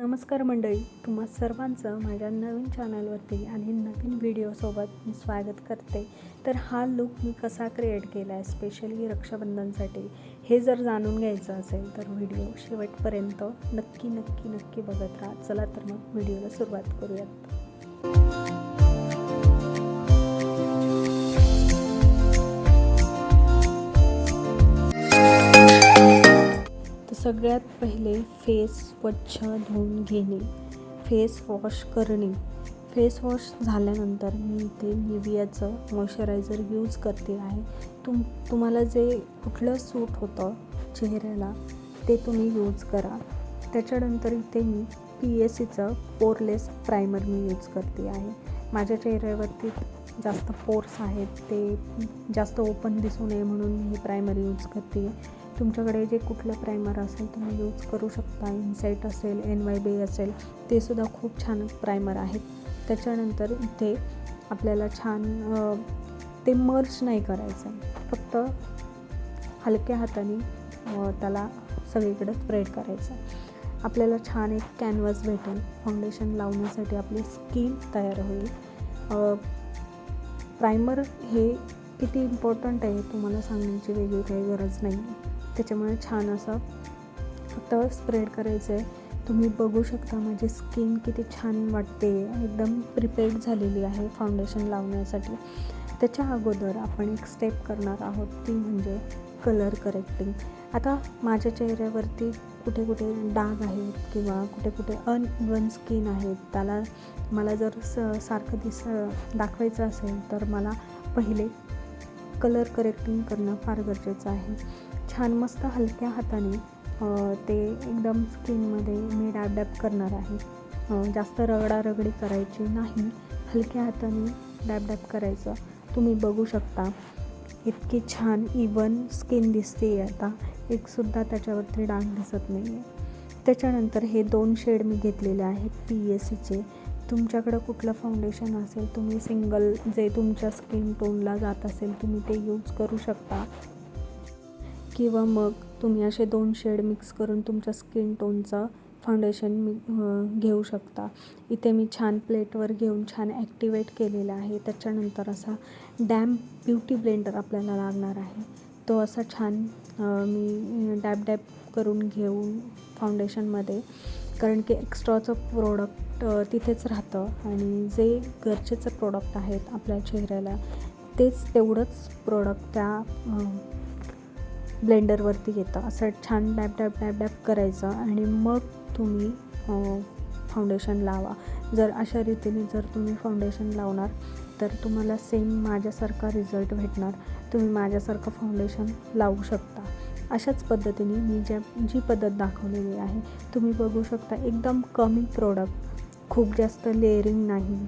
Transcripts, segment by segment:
नमस्कार मंडळी तुम्हा सर्वांचं माझ्या नवीन चॅनलवरती आणि नवीन व्हिडिओसोबत मी स्वागत करते. तर हा लुक मी कसा क्रिएट केला आहे स्पेशली रक्षाबंधनसाठी हे जर जाणून घ्यायचं असेल तर व्हिडिओ शेवटपर्यंत नक्की नक्की नक्की बघत राहा. चला तर मग व्हिडिओला सुरुवात करूयात. सगळ्यात पहिले फेस स्वच्छ धुवून घेणे. फेस वॉश करणे. फेस वॉश झाल्यानंतर मी इथे निवियाचं मॉइश्चरायझर यूज करते आहे. तुम तुम्हाला जे कुठलं सूट होतं चेहऱ्याला ते तुम्ही यूज करा. त्याच्यानंतर इथे मी पी एस सीचं पोरलेस प्रायमर मी यूज करते आहे. माझ्या चेहऱ्यावरती जास्त पोर्स आहेत ते जास्त ओपन दिसू नये म्हणून मी हे प्रायमर यूज करते. तुमच्याकडे जे कुठलं प्रायमर असेल तुम्ही यूज करू शकता. इन्साईट असेल एन वाय बी असेल ते सुद्धा खूप छान प्रायमर आहेत. त्याच्यानंतर इथे आपल्याला छान ते मर्च नाही करायचं. फक्त हलक्या हाताने त्याला सगळीकडे स्प्रेड करायचं. आपल्याला छान एक कॅनव्हास भेटेल. फाउंडेशन लावण्यासाठी आपली स्किन तयार होईल. प्रायमर हे किती इम्पॉर्टंट आहे तुम्हाला सांगण्याची वेगळी काही गरज नाही त्याच्यामुळे छान असं फक्त स्प्रेड करायचं आहे तुम्ही बघू शकता माझी स्किन किती छान वाटते. एकदम प्रिपेअर्ड झालेली आहे फाउंडेशन लावण्यासाठी. त्याच्या अगोदर आपण एक स्टेप करणार आहोत ती म्हणजे कलर करेक्टिंग आता माझ्या चेहऱ्यावरती कुठे कुठे डाग आहेत किंवा कुठे कुठे अनइवन स्किन आहेत त्याला मला जर स सारखं दिस दाखवायचं असेल तर मला पहिले कलर करेक्टिंग करणं फार गरजेचं आहे. छान मस्त हलक्या हाताने ते एकदम स्किनमध्ये मी डॅब करणार आहे. जास्त रगडारगडी करायची नाही. हलक्या हाताने डॅब करायचं. तुम्ही बघू शकता इतकी छान इवन स्किन दिसते आहे आता. एकसुद्धा त्याच्यावरती डाग दिसत नाही आहे त्याच्यानंतर हे दोन शेड मी घेतलेले आहेत पी एस सीचे तुमच्याकडं कुठलं फाउंडेशन असेल तुम्ही सिंगल जे तुमच्या स्किन टोनला जात असेल तुम्ही ते यूज करू शकता. किंवा मग तुम्ही असे दोन शेड मिक्स करून तुमच्या स्किन टोनचं फाउंडेशन मी घेऊ शकता. इथे मी छान प्लेटवर घेऊन छान ॲक्टिवेट केलेला आहे. त्याच्यानंतर असा डॅम ब्युटी ब्लेंडर आपल्याला लागणार आहे. तो असा छान मी डॅब डॅब करून घेऊन फाउंडेशनमध्ये कारण की एक्स्ट्राचं प्रोडक्ट तिथेच राहतं आणि जे गरजेचं प्रोडक्ट आहेत आपल्या चेहऱ्याला तेच तेवढंच प्रोडक्ट त्या ब्लेंडरवरती येतं. असं छान डॅब डॅब डॅब डॅब करायचं आणि मग तुम्ही फाउंडेशन लावा. जर अशा रीतीने जर तुम्ही फाउंडेशन लावणार तर तुम्हाला सेम माझ्यासारखा रिझल्ट भेटणार. तुम्ही माझ्यासारखं फाउंडेशन लावू शकता. अशाच पद्धतीने मी ज्या जी पद्धत दाखवलेली आहे तुम्ही बघू शकता एकदम कमी प्रोडक्ट खूप जास्त लेअरिंग नाही.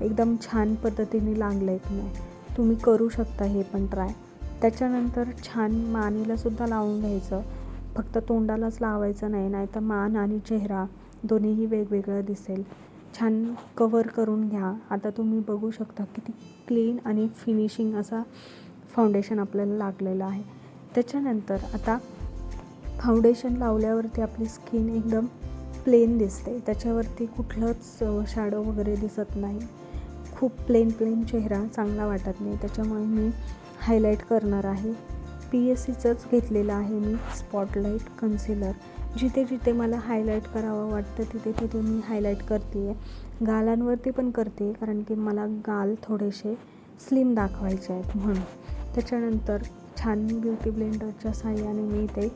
एकदम छान पद्धतीने लागलं आहे तुम्ही तुम्ही करू शकता हे पण ट्राय त्याच्यानंतर छान मानेलासुद्धा लावून घ्यायचं. फक्त तोंडालाच लावायचं नाही नाही तर मान आणि चेहरा दोन्हीही वेगवेगळं दिसेल. छान कवर करून घ्या. आता तुम्ही बघू शकता किती क्लीन आणि फिनिशिंग असा फाउंडेशन आपल्याला लागलेलं आहे. त्याच्यानंतर आता फाउंडेशन लावल्यावरती आपली स्किन एकदम प्लेन दिसते. त्याच्यावरती कुठलंच शॅडो वगैरे दिसत नाही. खूप प्लेन प्लेन चेहरा चांगला वाटत नाही. त्याच्यामुळे मी हायलाईट करणार आहे. पी एस सीचंच घेतलेलं आहे मी स्पॉटलाईट कन्सिलर. जिथे जिथे मला हायलाईट करावं वाटतं तिथे तिथे मी हायलाईट करते आहे गालांवरती पण करते कारण की मला गाल थोडेसे स्लिम दाखवायचे आहेत म्हणून. त्याच्यानंतर छान ब्युटी ब्लेंडरच्या साह्याने मी ते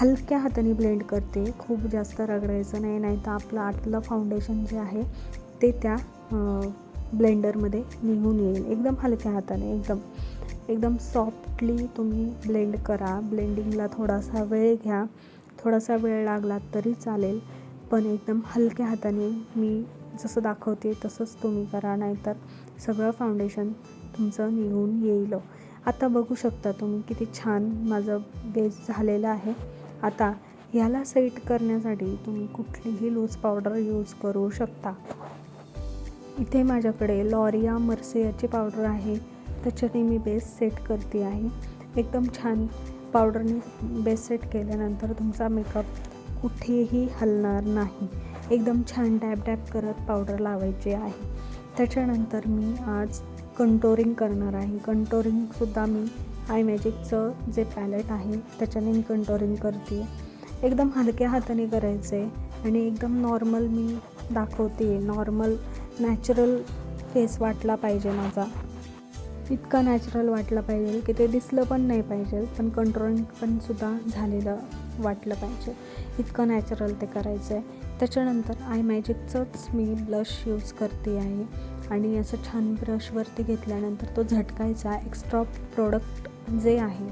हलक्या हाताने ब्लेंड करते. खूप जास्त रगडायचं नाही नाही तर आपलं आतलं फाउंडेशन जे आहे ते त्या ब्लेंडरमध्ये निघून येईल. एकदम हलक्या हाताने एकदम. एकदम सॉफ्टली तुम्ही ब्लेंड करा. ब्लेंडिंगला थोडासा वेळ घ्या. थोडासा वेळ लागला तरी चालेल. पण एकदम हलक्या हाताने मी जसं दाखवते तसंच तुम्ही करा नाहीतर सगळं फाउंडेशन तुमचं निघून येईल. आता बघू शकता तुम्ही किती छान माझं बेस झालेलं आहे. आता ह्याला सेट करण्यासाठी तुम्ही कुठलीही लूज पावडर यूज करू शकता. इथे माझ्याकडे लॉरिया मर्सियाची पावडर आहे. त्याच्याने मी बेस सेट करते आहे. एकदम छान पावडरने बेस सेट केल्यानंतर तुमचा मेकअप कुठेही हलणार नाही. एकदम छान डॅब डॅब करत पावडर लावायची आहे. त्याच्यानंतर मी आज कंटोरिंग करणार आहे. कंटोरिंगसुद्धा मी आय मॅजिकचं जे पॅलेट आहे त्याच्याने मी कंटोरिंग करते. एकदम हलक्या हाताने करायचं आहे आणि एकदम नॉर्मल मी दाखवते. नॉर्मल नॅचरल फेस वाटला पाहिजे माझा. इतका नॅचरल वाटला पाहिजे की ते दिसलं पण नाही पाहिजे पण कंट्रोलिंग पण सुद्धा झालेलं वाटलं पाहिजे. इतकं नॅचरल ते करायचं आहे त्याच्यानंतर आय मॅजिकचंच मी ब्लश यूज करते आहे. आणि असं छान ब्रशवरती घेतल्यानंतर तो झटकायचा एक्स्ट्रा प्रोडक्ट जे आहे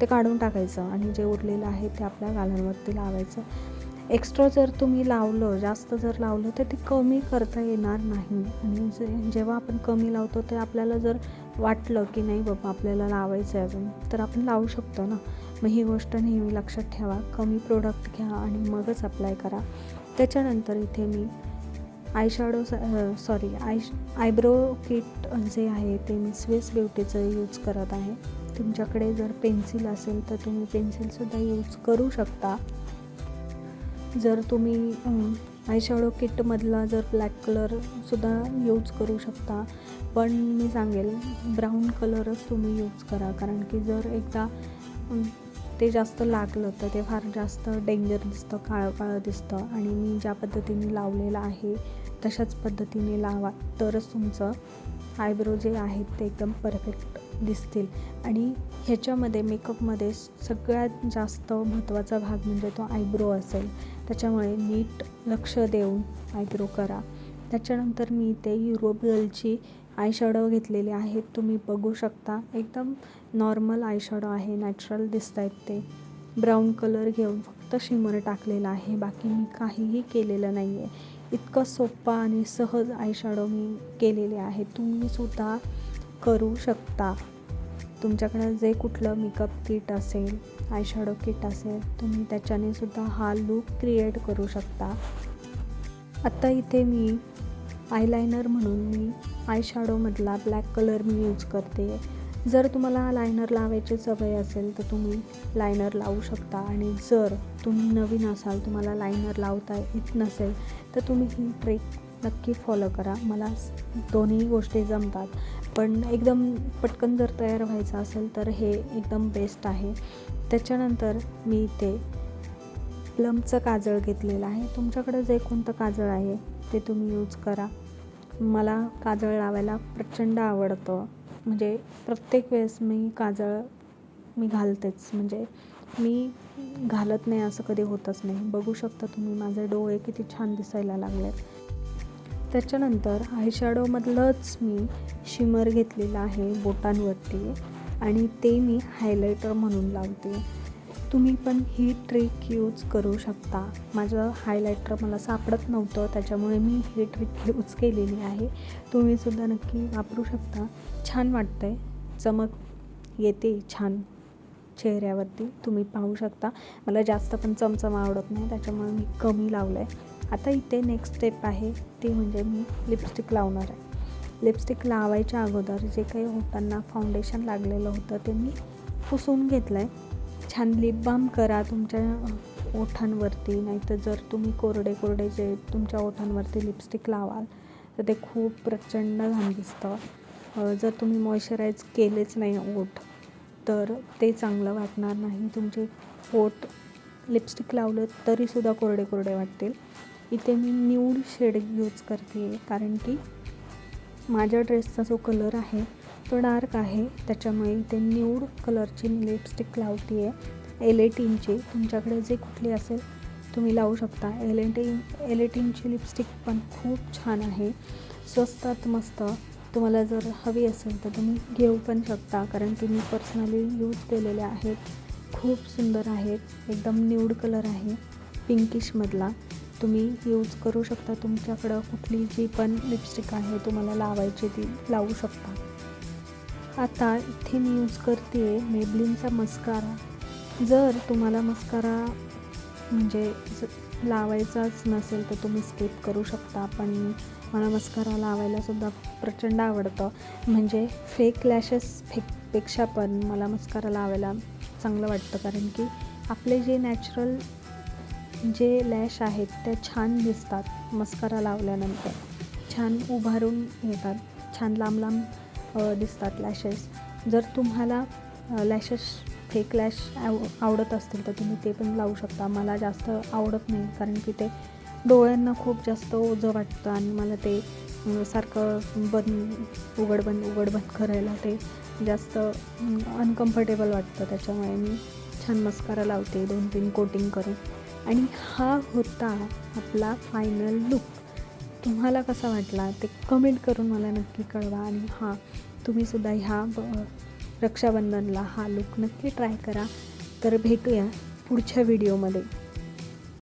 ते काढून टाकायचं आणि जे उरलेलं आहे ते आपल्या गालांवरती लावायचं. एक्स्ट्रा जर तुम्ही लावलं जास्त जर लावलं तर ते कमी करता येणार नाही. आणि जे जेव्हा आपण कमी लावतो ते आपल्याला जर वाटलं की नाही बाबा आपल्याला लावायचं आहे अजून तर आपण लावू शकतो ना. मग ही गोष्ट नेहमी लक्षात ठेवा. कमी प्रोडक्ट घ्या आणि मगच अप्लाय करा. त्याच्यानंतर इथे मी eyeshadow sorry eye eyebrow kit जे आहे ते मी स्विस ब्युटीचं यूज करत आहे. तुमच्याकडे जर पेन्सिल असेल तर तुम्ही पेन्सिलसुद्धा यूज करू शकता. जर तुम्ही आयशॅडो किटमधला जर ब्लॅक कलरसुद्धा यूज करू शकता. पण मी सांगेल ब्राऊन कलरच तुम्ही यूज करा. कारण की जर एकदा ते जास्त लागलं तर ते फार जास्त डेंजर दिसतं काळं काळं दिसतं. आणि मी ज्या पद्धतीने लावलेलं आहे तशाच पद्धतीने लावा. तरच तुमचं आयब्रो जे आहेत ते एकदम परफेक्ट दिसतील. आणि ह्याच्यामध्ये मेकअपमध्ये सगळ्यात जास्त महत्त्वाचा भाग म्हणजे तो आयब्रो असेल. त्याच्यामुळे नीट लक्ष देऊन आयब्रो करा. त्याच्यानंतर मी इथे युरोबियलची आय शॅडो घेतलेले आहेत तुम्ही बघू शकता. एकदम नॉर्मल आय शॅडो आहे. नॅचरल दिसत आहेत ते. ब्राऊन कलर घेऊन फक्त शिमर टाकलेला आहे. बाकी मी काहीही केलेलं नाही आहे इतकं सोप्पा आणि सहज आय शॅडो मी केलेले आहे. तुम्हीसुद्धा करू शकता. तुमच्याकडे जे कुठलं मेकअप किट असेल आय शॅडो किट असेल तुम्ही त्याच्याने सुद्धा हा लूक क्रिएट करू शकता. आत्ता इथे मी आयलायनर म्हणून मी आय शॅडोमधला ब्लॅक कलर मी यूज करते. जर तुम्हाला लायनर लावायची सवय असेल तर तुम्ही लायनर लावू शकता. आणि जर तुम्ही नवीन असाल तुम्हाला लायनर लावता येत नसेल तर तुम्ही ही ट्रेक नक्की फॉलो करा. मला दोन्ही गोष्टी जमतात. पण एकदम पटकन जर तयार व्हायचं असेल तर हे एकदम बेस्ट आहे. त्याच्यानंतर मी ते प्लमचं काजळ घेतलेलं आहे. तुमच्याकडे जे कोणतं काजळ आहे ते तुम्ही यूज करा. मला काजळ लावायला प्रचंड आवडतं. म्हणजे प्रत्येक वेळेस मी काजळ मी घालतेच. म्हणजे मी घालत नाही असं कधी होतच नाही. बघू शकता तुम्ही माझे डोळे किती छान दिसायला लागलेत. त्याच्यानंतर आयशॅडोमधलंच मी शिमर घेतलेलं आहे बोटांवरती आणि ते मी हायलायटर म्हणून लावते. तुम्ही पण ही ट्रिक यूज करू शकता. माझं हायलायटर मला सापडत नव्हतं त्याच्यामुळे मी ही ट्रिक यूज केलेली आहे. तुम्हीसुद्धा नक्की वापरू शकता. छान वाटतं आहे चमक येते छान चेहऱ्यावरती. तुम्ही पाहू शकता. मला जास्त पण चमचम आवडत नाही त्याच्यामुळे मी कमी लावलं आहे आता इथे नेक्स्ट स्टेप आहे ती म्हणजे मी लिपस्टिक लावणार आहे. लिपस्टिक लावायच्या अगोदर जे काही होताना फाउंडेशन लागलेलं होतं ते मी पुसून घेतलं आहे छान लिप बाम करा तुमच्या ओठांवरती नाहीतर जर तुम्ही कोरडे कोरडे जे तुमच्या ओठांवरती लिपस्टिक लावाल तर ते खूप प्रचंड घाण दिसतं. जर तुम्ही मॉइश्चराईज केलेच नाही ओठ तर ते चांगलं वाटणार नाही. तुमचे ओठ लिपस्टिक लावलं तरीसुद्धा कोरडे कोरडे वाटतील. इथे मी न्यूड शेड यूज करते. आहे कारण की माझ्या ड्रेसचा जो कलर आहे तो डार्क आहे. त्याच्यामुळे इथे न्यूड कलरची मी लिपस्टिक लावते आहे एल एटीनची तुमच्याकडे जे कुठली असेल तुम्ही लावू शकता. एल एटीन एल एटीनची लिपस्टिक पण खूप छान आहे. स्वस्तात मस्त. तुम्हाला जर हवी असेल तर तुम्ही घेऊ पण शकता. कारण की मी पर्सनली यूज केलेले आहेत. खूप सुंदर आहेत. एकदम न्यूड कलर आहे. पिंकिशमधला तुम्ही यूज करू शकता. तुमच्याकडं कुठली जी पण लिपस्टिक आहे तुम्हाला लावायची ती लावू शकता. आता इथे मी यूज करते मेबलिनचा मस्कारा जर तुम्हाला मस्कारा म्हणजे लावायचाच नसेल तर तुम्ही स्किप करू शकता. पण मला मस्कारा लावायला सुद्धा प्रचंड आवडतं. म्हणजे फेक लॅशेस फेकपेक्षा पण मला मस्कारा लावायला चांगलं वाटतं. कारण की आपले जे नॅचरल जे लॅश आहेत त्या छान दिसतात मस्करा लावल्यानंतर. छान उभारून येतात. छान लांब लांब दिसतात लॅशेस. जर तुम्हाला लॅशेस फेक लॅश आव आवडत असतील तर तुम्ही ते पण लावू शकता. मला जास्त आवडत नाही कारण की ते डोळ्यांना खूप जास्त ओझं वाटतं आणि मला ते सारखं बंद उघड बंद उघड बंद करायला ते जास्त अनकम्फर्टेबल वाटतं. त्याच्यामुळे मी छान मस्कारा लावते दोन तीन कोटिंग करून. आणि हा होता आपला फायनल लुक तुम्हाला कसा वाटला? ते कमेंट करून मला नक्की कळवा आणि हां तुम्हीसुद्धा ह्या ब रक्षाबंधनला हा लुक नक्की ट्राय करा. तर भेटूया पुढच्या व्हिडिओमध्ये